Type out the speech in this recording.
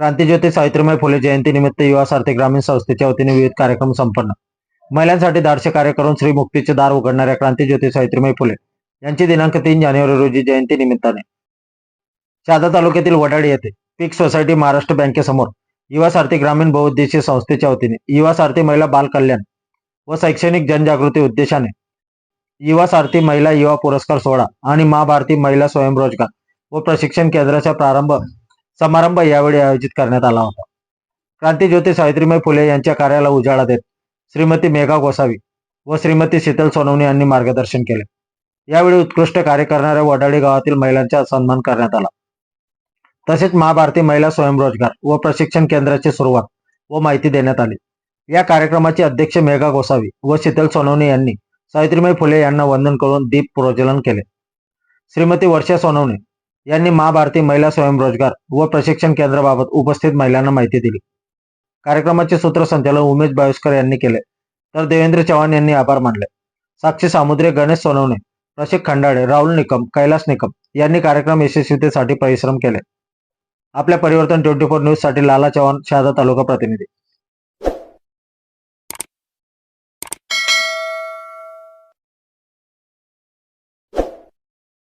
क्रांतीज्योती सावित्रीबाई फुले जयंती निमित्त युवा सारथी ग्रामीण संस्थेच्या वतीने विविध कार्यक्रम संपन्न. महिलांसाठी धाडसे कार्य करून श्री मुक्तीचे दार उघडणाऱ्या क्रांतीज्योती सावित्रीबाई फुले यांची दिनांक तीन जानेवारी रोजी जयंती निमित्ताने शहादा तालुक्यातील वडाळी येथे पीक सोसायटी महाराष्ट्र बँकेसमोर युवा सारथी ग्रामीण बहुउद्देशीय संस्थेच्या वतीने युवा सारथी महिला बाल कल्याण व शैक्षणिक जनजागृती उद्देशाने युवा सारथी महिला युवा पुरस्कार सोहळा आणि महाभारती महिला स्वयंरोजगार व प्रशिक्षण केंद्राचा प्रारंभ समारंभ यावेळी आयोजित करण्यात आला होता. क्रांतीज्योती सावित्रीबाई फुले यांच्या कार्याला उजाळा देत श्रीमती मेघा गोसावी व श्रीमती शीतल सोनवणे यांनी मार्गदर्शन केले. यावेळी उत्कृष्ट कार्य करणाऱ्या वडाळी गावातील महिलांचा सन्मान करण्यात आला. तसेच महाभारती महिला स्वयंरोजगार व प्रशिक्षण केंद्राची सुरुवात व माहिती देण्यात आली. या कार्यक्रमाचे अध्यक्ष मेघा गोसावी व शीतल सोनवणे यांनी सावित्रीबाई फुले यांना वंदन करून दीप प्रज्वलन केले. श्रीमती वर्षा सोनवणे यांनी महाभारती महिला स्वयंरोजगार व प्रशिक्षण केंद्राबाबत उपस्थित महिलांना माहिती दिली. कार्यक्रमाचे सूत्रसंचालन उमेश बायोस्कर यांनी केले. तर देवेंद्र चव्हाण यांनी आभार मानले. साक्षी सामुद्रे गणेश सोनवणे प्रशिक खंडाळे राहुल निकम कैलास निकम यांनी कार्यक्रम यशस्वीतेसाठी परिश्रम केले. आपल्या परिवर्तन ट्वेंटी फोर न्यूजसाठी लाला चव्हाण शहादा तालुका प्रतिनिधी.